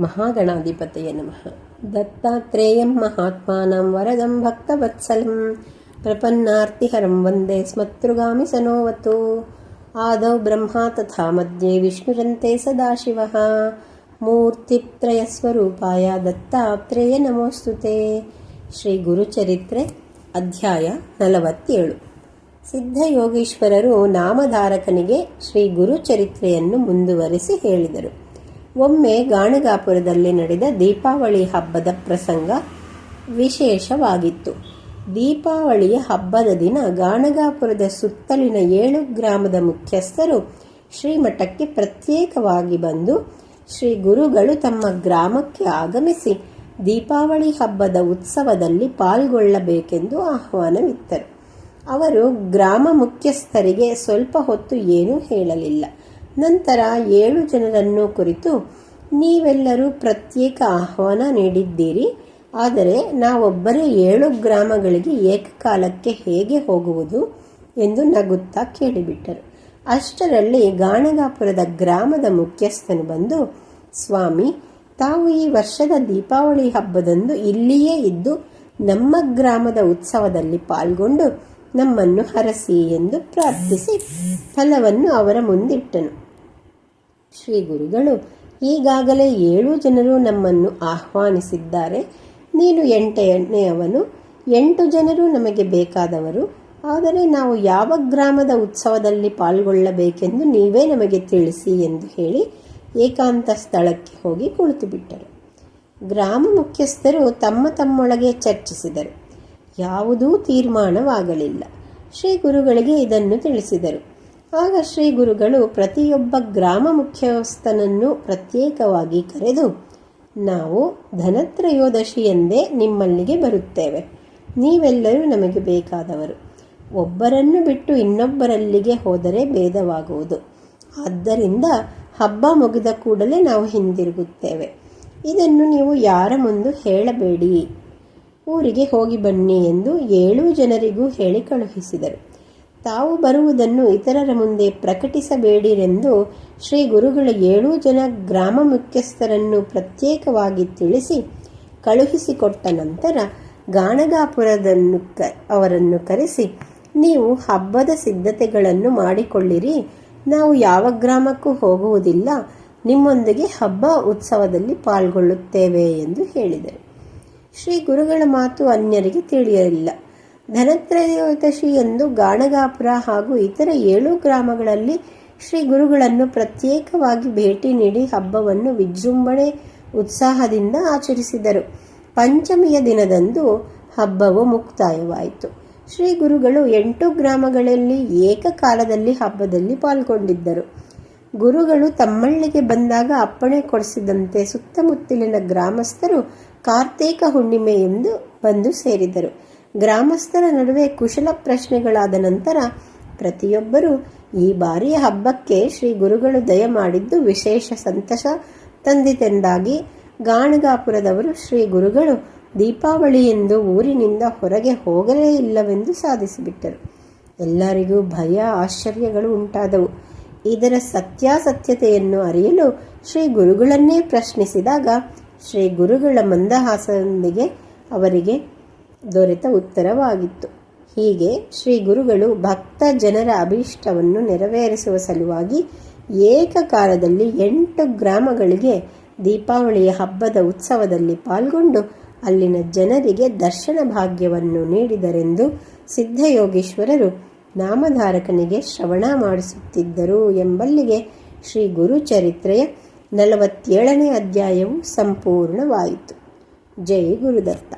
ಮಹಾಗಣಾಧಿಪತಯ ನಮಃ. ದತ್ತಾತ್ರೇಯಂ ಮಹಾತ್ಮಾನಂ ವರದಂ ಭಕ್ತವತ್ಸಲಂ ಪ್ರಪನ್ನಾರ್ತಿಹರಂ ವಂದೇ ಸ್ಮತೃಗಾಮಿ ಸನೋವತು. ಆದೌ ಬ್ರಹ್ಮ ತಥಾ ಮಧ್ಯೆ ವಿಷ್ಣುರಂತೆ ಸದಾಶಿವಃ. ಮೂರ್ತಿತ್ರಯಸ್ವರೂಪಾಯ ದತ್ತಾತ್ರೇಯ ನಮೋಸ್ತುತೆ ಶ್ರೀ ಗುರುಚರಿತ್ರೆ ಅಧ್ಯಾಯ ನಲವತ್ತೇಳು. ಸಿದ್ಧಯೋಗೀಶ್ವರರು ನಾಮಧಾರಕನಿಗೆ ಶ್ರೀ ಗುರುಚರಿತ್ರೆಯನ್ನು ಮುಂದುವರಿಸಿ ಹೇಳಿದರು. ಒಮ್ಮೆ ಗಾಣಗಾಪುರದಲ್ಲಿ ನಡೆದ ದೀಪಾವಳಿ ಹಬ್ಬದ ಪ್ರಸಂಗ ವಿಶೇಷವಾಗಿತ್ತು. ದೀಪಾವಳಿಯ ಹಬ್ಬದ ದಿನ ಗಾಣಗಾಪುರದ ಸುತ್ತಲಿನ ಏಳು ಗ್ರಾಮದ ಮುಖ್ಯಸ್ಥರು ಶ್ರೀಮಠಕ್ಕೆ ಪ್ರತ್ಯೇಕವಾಗಿ ಬಂದು ಶ್ರೀ ಗುರುಗಳು ತಮ್ಮ ಗ್ರಾಮಕ್ಕೆ ಆಗಮಿಸಿ ದೀಪಾವಳಿ ಹಬ್ಬದ ಉತ್ಸವದಲ್ಲಿ ಪಾಲ್ಗೊಳ್ಳಬೇಕೆಂದು ಆಹ್ವಾನವಿತ್ತರು. ಅವರು ಗ್ರಾಮ ಮುಖ್ಯಸ್ಥರಿಗೆ ಸ್ವಲ್ಪ ಹೊತ್ತು ಏನೂ ಹೇಳಲಿಲ್ಲ. ನಂತರ ಏಳು ಜನರನ್ನು ಕುರಿತು ನೀವೆಲ್ಲರೂ ಪ್ರತ್ಯೇಕ ಆಹ್ವಾನ ನೀಡಿದ್ದೀರಿ. ಆದರೆ ನಾವೊಬ್ಬರೇ ಏಳು ಗ್ರಾಮಗಳಿಗೆ ಏಕಕಾಲಕ್ಕೆ ಹೇಗೆ ಹೋಗುವುದು ಎಂದು ನಗುತ್ತಾ ಕೇಳಿಬಿಟ್ಟರು. ಅಷ್ಟರಲ್ಲಿ ಗಾಣಗಾಪುರದ ಗ್ರಾಮದ ಮುಖ್ಯಸ್ಥನು ಬಂದು, ಸ್ವಾಮಿ, ತಾವು ಈ ವರ್ಷದ ದೀಪಾವಳಿ ಹಬ್ಬದಂದು ಇಲ್ಲಿಯೇ ಇದ್ದು ನಮ್ಮ ಗ್ರಾಮದ ಉತ್ಸವದಲ್ಲಿ ಪಾಲ್ಗೊಂಡು ನಮ್ಮನ್ನು ಹರಸಿ ಎಂದು ಪ್ರಾರ್ಥಿಸಿ. ಫಲವನ್ನು ಅವರ ಮುಂದಿಟ್ಟನು. ಶ್ರೀ ಗುರುಗಳು ಈಗಾಗಲೇ ಏಳು ಜನರು ನಮ್ಮನ್ನು ಆಹ್ವಾನಿಸಿದ್ದಾರೆ. ನೀನು ಎಂಟನೆಯವನು. ಎಂಟು ಜನರು ನಮಗೆ ಬೇಕಾದವರು. ಆದರೆ ನಾವು ಯಾವ ಗ್ರಾಮದ ಉತ್ಸವದಲ್ಲಿ ಪಾಲ್ಗೊಳ್ಳಬೇಕೆಂದು ನೀವೇ ನಮಗೆ ತಿಳಿಸಿ ಎಂದು ಹೇಳಿ ಏಕಾಂತ ಸ್ಥಳಕ್ಕೆ ಹೋಗಿ ಕುಳಿತುಬಿಟ್ಟರು. ಗ್ರಾಮ ಮುಖ್ಯಸ್ಥರು ತಮ್ಮ ತಮ್ಮೊಳಗೆ ಚರ್ಚಿಸಿದರು. ಯಾವುದೂ ತೀರ್ಮಾನವಾಗಲಿಲ್ಲ. ಶ್ರೀ ಗುರುಗಳಿಗೆ ಇದನ್ನು ತಿಳಿಸಿದರು. ಆಗ ಶ್ರೀ ಗುರುಗಳು ಪ್ರತಿಯೊಬ್ಬ ಗ್ರಾಮ ಮುಖ್ಯಸ್ಥನನ್ನು ಪ್ರತ್ಯೇಕವಾಗಿ ಕರೆದು, ನಾವು ಧನತ್ರಯೋದಶಿ ಎಂದೇ ನಿಮ್ಮಲ್ಲಿಗೆ ಬರುತ್ತೇವೆ. ನೀವೆಲ್ಲರೂ ನಮಗೆ ಬೇಕಾದವರು. ಒಬ್ಬರನ್ನು ಬಿಟ್ಟು ಇನ್ನೊಬ್ಬರಲ್ಲಿಗೆ ಹೋದರೆ ಭೇದವಾಗುವುದು. ಆದ್ದರಿಂದ ಹಬ್ಬ ಮುಗಿದ ಕೂಡಲೇ ನಾವು ಹಿಂದಿರುಗುತ್ತೇವೆ. ಇದನ್ನು ನೀವು ಯಾರ ಮುಂದೆ ಹೇಳಬೇಡಿ? ಊರಿಗೆ ಹೋಗಿ ಬನ್ನಿ ಎಂದು ಏಳು ಜನರಿಗೂ ಹೇಳಿ ಕಳುಹಿಸಿದರು. ತಾವು ಬರುವುದನ್ನು ಇತರರ ಮುಂದೆ ಪ್ರಕಟಿಸಬೇಡಿರೆಂದು ಶ್ರೀ ಗುರುಗಳು ಏಳು ಜನ ಗ್ರಾಮ ಮುಖ್ಯಸ್ಥರನ್ನು ಪ್ರತ್ಯೇಕವಾಗಿ ತಿಳಿಸಿ ಕಳುಹಿಸಿಕೊಟ್ಟ ನಂತರ ಗಾಣಗಾಪುರದನ್ನು ಕ, ಅವರನ್ನು ಕರೆಸಿ, ನೀವು ಹಬ್ಬದ ಸಿದ್ಧತೆಗಳನ್ನು ಮಾಡಿಕೊಳ್ಳಿರಿ. ನಾವು ಯಾವ ಗ್ರಾಮಕ್ಕೂ ಹೋಗುವುದಿಲ್ಲ. ನಿಮ್ಮೊಂದಿಗೆ ಹಬ್ಬ ಉತ್ಸವದಲ್ಲಿ ಪಾಲ್ಗೊಳ್ಳುತ್ತೇವೆ ಎಂದು ಹೇಳಿದರು. ಶ್ರೀ ಗುರುಗಳ ಮಾತು ಅನ್ಯರಿಗೆ ತಿಳಿಯಲಿಲ್ಲ. ಧನತ್ರಯೋದಶಿ ಎಂದು ಗಾಣಗಾಪುರ ಹಾಗೂ ಇತರ ಏಳು ಗ್ರಾಮಗಳಲ್ಲಿ ಶ್ರೀ ಗುರುಗಳನ್ನು ಪ್ರತ್ಯೇಕವಾಗಿ ಭೇಟಿ ನೀಡಿ ಹಬ್ಬವನ್ನು ವಿಜೃಂಭಣೆ ಉತ್ಸಾಹದಿಂದ ಆಚರಿಸಿದರು. ಪಂಚಮಿಯ ದಿನದಂದು ಹಬ್ಬವು ಮುಕ್ತಾಯವಾಯಿತು. ಶ್ರೀ ಗುರುಗಳು ಎಂಟು ಗ್ರಾಮಗಳಲ್ಲಿ ಏಕಕಾಲದಲ್ಲಿ ಹಬ್ಬದಲ್ಲಿ ಪಾಲ್ಗೊಂಡಿದ್ದರು. ಗುರುಗಳು ತಮ್ಮಳ್ಳಿಗೆ ಬಂದಾಗ ಅಪ್ಪಣೆ ಕೊಡಿಸಿದಂತೆ ಸುತ್ತಮುತ್ತಲಿನ ಗ್ರಾಮಸ್ಥರು ಕಾರ್ತೀಕ ಹುಣ್ಣಿಮೆ ಎಂದು ಬಂದು ಸೇರಿದರು. ಗ್ರಾಮಸ್ಥರ ನಡುವೆ ಕುಶಲ ಪ್ರಶ್ನೆಗಳಾದ ನಂತರ ಪ್ರತಿಯೊಬ್ಬರೂ ಈ ಬಾರಿಯ ಹಬ್ಬಕ್ಕೆ ಶ್ರೀ ಗುರುಗಳು ದಯ ಮಾಡಿದ್ದು ವಿಶೇಷ ಸಂತಸ ತಂದಿತೆಂದಾಗಿ ಗಾಣಗಾಪುರದವರು ಶ್ರೀ ಗುರುಗಳು ದೀಪಾವಳಿ ಎಂದು ಊರಿನಿಂದ ಹೊರಗೆ ಹೋಗಲೇ ಇಲ್ಲವೆಂದು ಸಾಧಿಸಿಬಿಟ್ಟರು. ಎಲ್ಲರಿಗೂ ಭಯ, ಆಶ್ಚರ್ಯಗಳು ಉಂಟಾದವು. ಇದರ ಸತ್ಯಾಸತ್ಯತೆಯನ್ನು ಅರಿಯಲು ಶ್ರೀ ಗುರುಗಳನ್ನೇ ಪ್ರಶ್ನಿಸಿದಾಗ ಶ್ರೀ ಗುರುಗಳ ಮಂದಹಾಸದೊಂದಿಗೆ ಅವರಿಗೆ ದೊರೆತ ಉತ್ತರವಾಗಿತ್ತು. ಹೀಗೆ ಶ್ರೀ ಗುರುಗಳು ಭಕ್ತ ಜನರ ಅಭೀಷ್ಟವನ್ನು ನೆರವೇರಿಸುವ ಸಲುವಾಗಿ ಏಕಕಾಲದಲ್ಲಿ ಎಂಟು ಗ್ರಾಮಗಳಿಗೆ ದೀಪಾವಳಿಯ ಹಬ್ಬದ ಉತ್ಸವದಲ್ಲಿ ಪಾಲ್ಗೊಂಡು ಅಲ್ಲಿನ ಜನರಿಗೆ ದರ್ಶನ ಭಾಗ್ಯವನ್ನು ನೀಡಿದರೆಂದು ಸಿದ್ಧಯೋಗೇಶ್ವರರು ನಾಮಧಾರಕನಿಗೆ ಶ್ರವಣ ಮಾಡಿಸುತ್ತಿದ್ದರು ಎಂಬಲ್ಲಿಗೆ ಶ್ರೀ ಗುರುಚರಿತ್ರೆಯ ನಲವತ್ತೇಳನೇ ಅಧ್ಯಾಯವು ಸಂಪೂರ್ಣವಾಯಿತು. ಜೈ ಗುರುದತ್ತ.